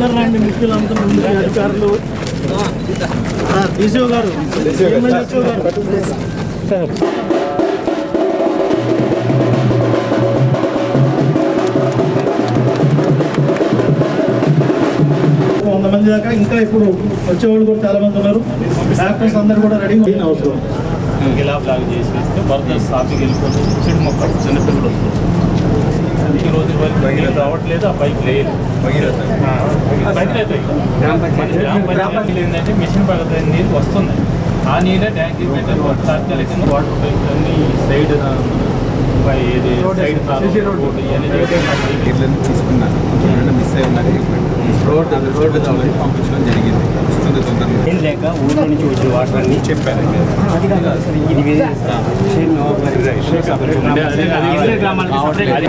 Regular land ముఖ్యులంతా ముందు అధికారులు. DCO గారు. సార్ గారు? వంద మంది దాకా ఇంకా ఇప్పుడు వచ్చేవాళ్ళు కూడా చాలా మంది ఉన్నారు. డాక్టర్స్ అందరు కూడా రెడీ అవసరం ఇలా బ్లాక్ చేసి వేస్తే వరద సాఫీకి వెళ్ళిపోతుంది చెడు మొక్క చిన్నపిల్లలు వస్తుంది ఈ రోజు వరకు బయలు రావట్లేదు ఆ పైకి లేదు. గ్రామ పంచాయతీలో ఏంటంటే మిషన్ పగల నీరు వస్తుంది ఆ నీరే ట్యాంక్ పెట్టారు తాత్కాలిక కింద వాటర్ పైప్ అన్ని సైడ్ ఏది సైడ్ తీసుకున్నాను మిస్ అయి ఉన్నారు. రోడ్ రోడ్ పంపించడం జరిగింది వస్తుంది తొందరగా ఏం లేక ఊళ్ళో నుంచి వచ్చే వాటర్ అన్ని చెప్పారండి అది కాదు ఇది వేరే గ్రామాలకి separate అది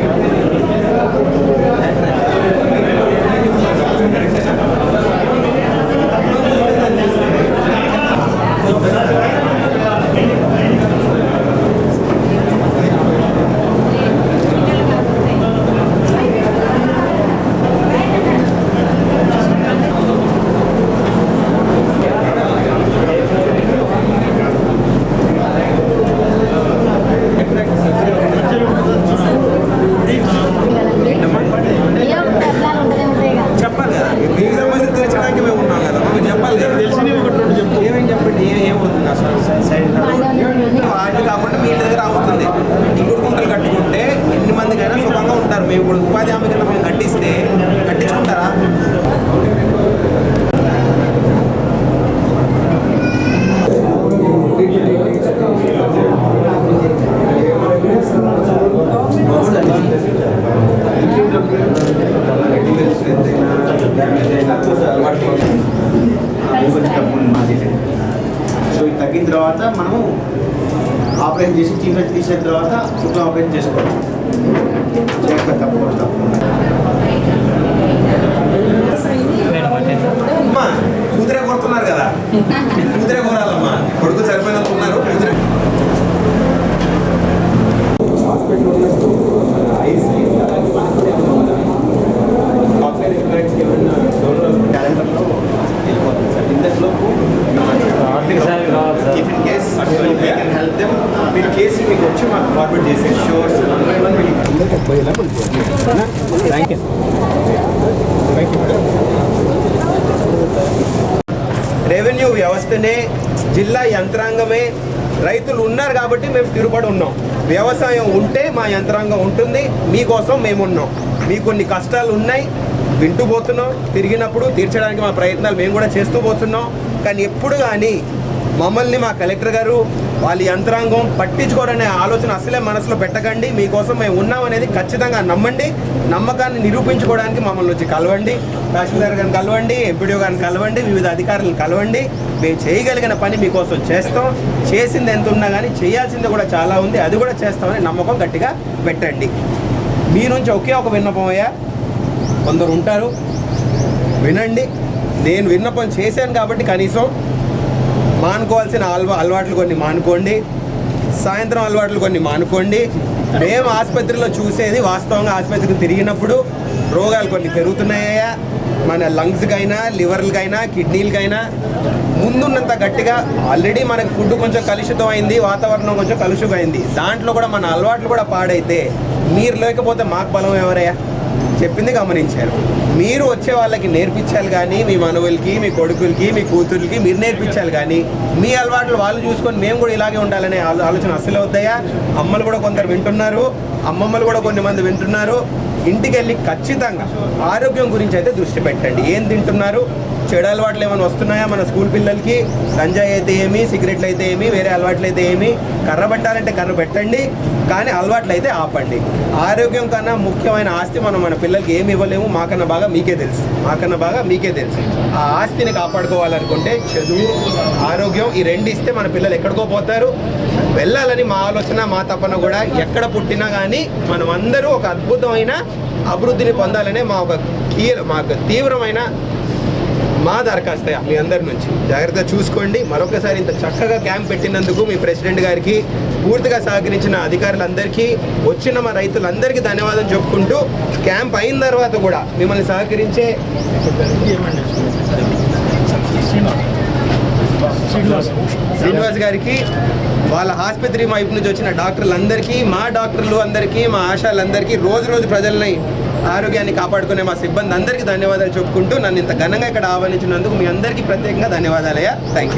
చెప్పాలి కదా మీకు సంబంధించి తెచ్చడానికి మేము ఉన్నాం కదా మేము చెప్పాలి కదా తెలిసినవి ఒకటి రెండు చెప్పు ఏమేం చెప్పండి ఏ ఏమవుతుంది అసలు వాటి కాకుండా మీ ఇంటి దగ్గర అవుతుంది ఇంకుడు గుంటలు కట్టుకుంటే ఎన్ని మందికైనా సుఖంగా ఉంటారు మేము ఇప్పుడు ఉపాధి హామీ కింద మేము కట్టిస్తే కట్టించుకుంటారా సో ఇది తగ్గిన తర్వాత మనము ఆపరేషన్ చేసి చీఫ్ తీసిన తర్వాత శుక్ల ఆపరేషన్ చేసుకోవాలి తప్పకుండా. తప్పకుండా కూతురే కొడుతున్నారు కదా. ఫార్వర్డ్ చేసి షోర్స్ థ్యాంక్ యూ రెవెన్యూ వ్యవస్థనే జిల్లా యంత్రాంగమే. రైతులు ఉన్నారు కాబట్టి మేము స్థిరపడి ఉన్నాం. వ్యవసాయం ఉంటే మా యంత్రాంగం ఉంటుంది. మీకోసం మేము ఉన్నాం. మీకు కొన్ని కష్టాలు ఉన్నాయి. వింటూ పోతున్నాం. తిరిగినప్పుడు తీర్చడానికి మా ప్రయత్నాలు మేము కూడా చేస్తూ పోతున్నాం. కానీ ఎప్పుడు కానీ మమ్మల్ని మా కలెక్టర్ గారు వాళ్ళ యంత్రాంగం పట్టించుకోరనే ఆలోచన అసలే మనసులో పెట్టకండి. మీకోసం మేము ఉన్నామనేది ఖచ్చితంగా నమ్మండి. నమ్మకాన్ని నిరూపించుకోవడానికి మమ్మల్ని వచ్చి కలవండి. తహసీల్దార్ గారిని కలవండి ఎంపీడీఓ గారిని కలవండి వివిధ అధికారులను కలవండి. మేము చేయగలిగిన పని మీకోసం చేస్తాం. చేసింది ఎంత ఉన్నా కానీ చేయాల్సింది కూడా చాలా ఉంది. అది కూడా చేస్తామని నమ్మకం గట్టిగా పెట్టండి. మీ నుంచి ఒకే ఒక విన్నపం అయ్యా. కొందరు ఉంటారు. వినండి. నేను విన్నపం చేశాను కాబట్టి కనీసం మానుకోవాల్సిన అలవా అలవాట్లు కొన్ని మానుకోండి. సాయంత్రం అలవాట్లు కొన్ని మానుకోండి. మేము ఆసుపత్రిలో చూసేది వాస్తవంగా ఆసుపత్రికి తిరిగినప్పుడు రోగాలు కొన్ని పెరుగుతున్నాయా మన లంగ్స్కైనా లివర్లకైనా కిడ్నీలకైనా. ముందున్నంత గట్టిగా ఆల్రెడీ మనకి ఫుడ్ కొంచెం కలుషితం అయింది వాతావరణం కొంచెం కలుషితం అయింది. దాంట్లో కూడా మన అలవాట్లు కూడా పాడైతే మీరు లేకపోతే మాకు బలం ఎవరయ్యా? చెప్పింది గమనించారు. మీరు వచ్చే వాళ్ళకి నేర్పించాలి కానీ మీ మనవులకి మీ కొడుకులకి మీ కూతుర్లకి మీరు నేర్పించాలి కానీ మీ అలవాట్లు వాళ్ళు చూసుకొని మేము కూడా ఇలాగే ఉండాలనే ఆలో- ఆలోచన అస్సలు అవుతాయా అమ్మలు కూడా కొందరు వింటున్నారు. అమ్మమ్మలు కూడా కొన్ని మంది వింటున్నారు. ఇంటికి వెళ్ళి ఖచ్చితంగా ఆరోగ్యం గురించి అయితే దృష్టి పెట్టండి. ఏం తింటున్నారు? చెడు అలవాట్లు ఏమైనా వస్తున్నాయా మన స్కూల్ పిల్లలకి? గంజాయి అయితే ఏమి సిగరెట్లు అయితే ఏమి వేరే అలవాట్లు అయితే ఏమి? కర్ర పెట్టాలంటే కర్ర పెట్టండి కానీ అలవాట్లు అయితే ఆపండి. ఆరోగ్యం కన్నా ముఖ్యమైన ఆస్తి మనం మన పిల్లలకి ఏమి ఇవ్వలేము మాకన్నా బాగా మీకే తెలుసు. మాకన్నా బాగా మీకే తెలుసు. ఆ ఆస్తిని కాపాడుకోవాలనుకుంటే చదువు ఆరోగ్యం ఈ రెండు ఇస్తే మన పిల్లలు ఎక్కడికో పోతారు. వెళ్ళాలని మా ఆలోచన మా తపన కూడా ఎక్కడ పుట్టినా కానీ మనం అందరూ ఒక అద్భుతమైన అభివృద్ధిని పొందాలనే మా ఒక కీ మా తీవ్రమైన మా దరఖాస్తు మీ అందరి నుంచి. జాగ్రత్తగా చూసుకోండి. మరొకసారి ఇంత చక్కగా క్యాంప్ పెట్టినందుకు మీ ప్రెసిడెంట్ గారికి పూర్తిగా సహకరించిన అధికారులందరికీ వచ్చిన మా రైతులందరికీ ధన్యవాదం చెప్పుకుంటూ క్యాంప్ అయిన తర్వాత కూడా మిమ్మల్ని సహకరించే శ్రీనివాస్ గారికి వాళ్ళ ఆసుపత్రి వైపు నుంచి వచ్చిన డాక్టర్లందరికీ మా డాక్టర్లు అందరికీ మా ఆశాలందరికీ రోజు రోజు ప్రజల్ని ఆరోగ్యాన్ని కాపాడుకునే మా సిబ్బంది అందరికీ ధన్యవాదాలు చెప్పుకుంటూ నన్ను ఇంత ఘనంగా ఇక్కడ ఆహ్వానించినందుకు మీ అందరికీ ప్రత్యేకంగా ధన్యవాదాలయ్యా. Thank you